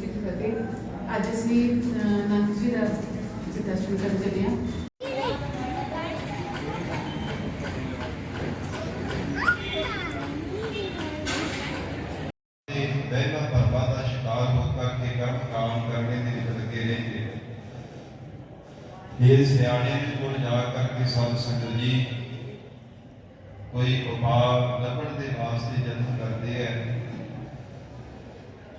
ਜੀ ਕੀ ਫਤਿਹ। ਅੱਜ ਅਸੀਂ ਅਹ, ਜੀ ਦਾ ਦਰਸ਼ਨ ਕਰਨ ਚੱਲੇ ਹਾਂ। ਤੇ ਪਰਵਾ ਦਾ ਸ਼ਿਕਾਰ ਹੋ ਕਰਕੇ ਕੰਮ ਕਾਮ ਕਰਨੇ ਦੇ ਵਿੱਚ ਲੱਗੇ ਰਹਿੰਦੇ ਇਹ ਸਿਆਣੇ ਦੇ ਕੋਲ ਜਾ ਕਰਕੇ ਸਤ ਸੰਗਤ ਜੀ ਕੋਈ ਉਪਾਅ ਲੱਭਣ ਦੇ ਵਾਸਤੇ ਜਨਮ ਕਰਦੇ ਹੈ।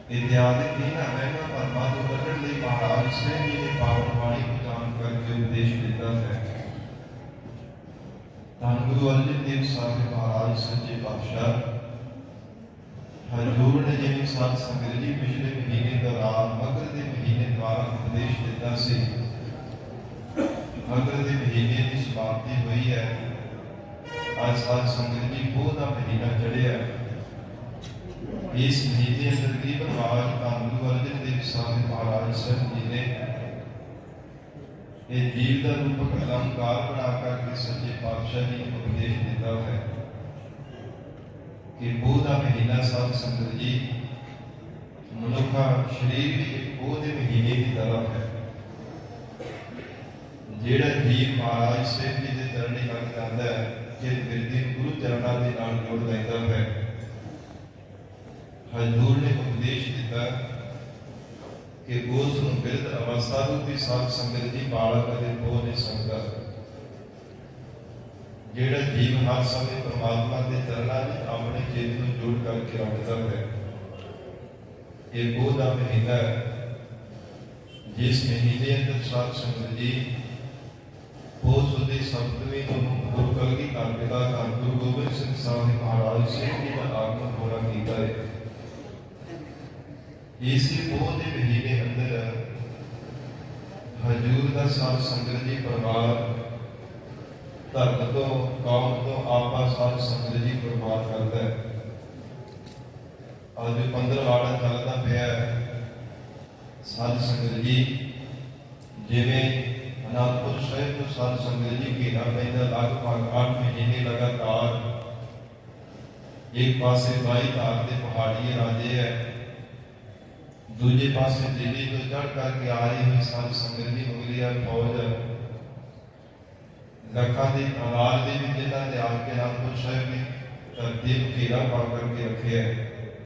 ਇਤਿਆਦਿਕ ਹੀ ਨਾ ਪਹਿਲਾ ਤੋਂ ਕੱਢਣ ਲਈ ਮਹਾਰਾਜ ਸਵੈਂ ਜੀ ਨੇ ਪਾਵਨ ਬਾਣੀ ਉਚਾਰਨ ਕਰਕੇ ਉਪਦੇਸ਼ ਦਿੱਤਾ ਹੈ। ਧੰਨ ਗੁਰੂ ਅਰਜਨ ਦੇਵ ਸਾਹਿਬ ਮਹਾਰਾਜ, ਸੱਚੇ ਪਾਤਸ਼ਾਹ। ਹਜੂਰ ਨੇ ਜਿਵੇਂ ਸਾਧ ਸੰਗਤ ਜੀ ਪਿਛਲੇ ਮਹੀਨੇ ਦੌਰਾਨ ਮਗਰ ਦੇ ਮਹੀਨੇ ਦੁਆਰਾ ਉਪਦੇਸ਼ ਦਿੱਤਾ ਸੀ, ਮਗਰ ਦੇ ਮਹੀਨੇ ਦੀ ਸਮਾਪਤੀ ਹੋਈ ਹੈ। ਅੱਜ ਸਾਧ ਸੰਗਤ ਜੀ ਪੋਹ ਦਾ ਮਹੀਨਾ ਚੜਿਆ ਇਸ ਮਹੀਨੇ ਅੰਦਰ ਤਕਰੀਬਨ ਵਾਰ ਧੰਨ ਗੁਰੂ ਅਰਜਨ ਦੇਵ ਸਾਹਿਬ ਮਹਾਰਾਜ ਸਾਹਿਬ ਜੀ ਨੇ ਇਹ ਜੀਵ ਦਾ ਰੂਪਕ ਅਲੰਕਾਰ ਬਣਾ ਕਰਕੇ ਸੱਚੇ ਪਾਤਸ਼ਾਹ ਜੀ ਨੂੰ ਉਪਦੇਸ਼ ਦਿੱਤਾ ਹੈ ਕਿ ਪੋਹ ਦਾ ਮਹੀਨਾ ਸਾਧ ਸੰਗਤ ਜੀ ਮਨੁੱਖਾ ਸਰੀਰ ਵੀ ਇੱਕ ਪੋਹ ਦੇ ਮਹੀਨੇ ਦੀ ਤਰ੍ਹਾਂ ਹੈ। ਜਿਹੜਾ ਜੀਵ ਮਹਾਰਾਜ ਸਾਹਿਬ ਜੀ ਦੇ ਚਰਨੀ ਲੱਗ ਜਾਂਦਾ ਹੈ ਜੇ ਬਿਰਦੀ ਗੁਰੂ ਚਰਨਾਂ ਦੇ ਨਾਲ ਜੋੜ ਲੈਂਦਾ ਹੈ। ਹਜ਼ੂਰ ਨੇ ਉਪਦੇਸ਼ ਦਿੱਤਾ ਕਿ ਉਸ ਨੂੰ ਬਿਰਧ ਅਵਸਥਾ ਰੂਪੀ ਸਾਧ ਸੰਗਤ ਜੀ ਬਾਲਕ ਅਤੇ ਪੋਹ ਨਹੀਂ ਸਕਦਾ ਜਿਹੜਾ ਜੀਵ ਹਰ ਸਮੇਂ ਪਰਮਾਤਮਾ ਦੇ ਚਰਨਾਂ ਵਿੱਚ ਆਪਣੇ ਚੇਤ ਨੂੰ ਜੋੜ ਕਰਕੇ ਰੱਖਦਾ ਹੈ, ਇਹ ਉਹ ਦਾ ਮਹੀਨਾ ਹੈ ਜਿਸ ਮਹੀਨੇ ਅੰਦਰ ਸਾਧ ਸੰਗਤ ਜੀ ਉਹ ਸੁਦੇ ਸਪਤਵੀਂ ਨੂੰ ਗੁਰੂ ਕਲਗੀ ਧੰਨ ਪਿਤਾ ਧੰਨ ਗੁਰੂ ਗੋਬਿੰਦ ਸਿੰਘ ਸਾਹਿਬ ਮਹਾਰਾਜ ਸਿੰਘ ਜੀ ਦਾ ਆਗਮਨ ਹੋਣਾ ਕੀਤਾ ਹੈ ਇਸੇ ਉਹ ਦੇ ਮਹੀਨੇ ਅੰਦਰ ਹਜੂਰ ਦਾ ਸਾਧ ਸੰਗਤ ਜੀ, ਪਰਿਵਾਰ, ਧਰਮ ਤੋਂ, ਕੌਮ ਤੋਂ ਆਪਾ ਸਾਧ ਸੰਗਤ ਜੀ ਕੁਰਬਾਨ ਕਰਦਾ ਹੈ। ਅੱਜ 15 ਵਾੜਾ ਚੱਲਦਾ ਪਿਆ ਸਾਧ ਸੰਗਤ ਜੀ, ਜਿਵੇਂ ਅਨੰਦਪੁਰ ਸਾਹਿਬ ਤੋਂ ਸਾਧ ਸੰਗਤ ਜੀ ਘੇਰਾ ਪੈਂਦਾ, ਲਗਭਗ 8 ਮਹੀਨੇ ਲਗਾਤਾਰ ਇੱਕ ਪਾਸੇ ਬਾਈ ਧਾਰ ਦੇ ਪਹਾੜੀ ਰਾਜੇ ਹੈ। ਦੂਜੇ ਪਾਸੇ ਦਿੱਲੀ ਤੋਂ ਚੜ ਕਰਕੇ ਆ ਰਹੀ ਹੋਈ ਸਾਧ ਸੰਗਤ ਦੀ ਮੁਗਲਿਆ ਫੌਜ ਲੱਖਾਂ ਦੀ ਆਵਾਜ਼ ਦੇ ਵਿੱਚ ਇਹਨਾਂ ਨੇ ਆ ਕੇ ਅਨੰਦਪੁਰ ਸਾਹਿਬ ਦੀ ਧਰਤੀ ਘੇਰਾ ਪਾ ਕਰਕੇ ਰੱਖਿਆ ਹੈ।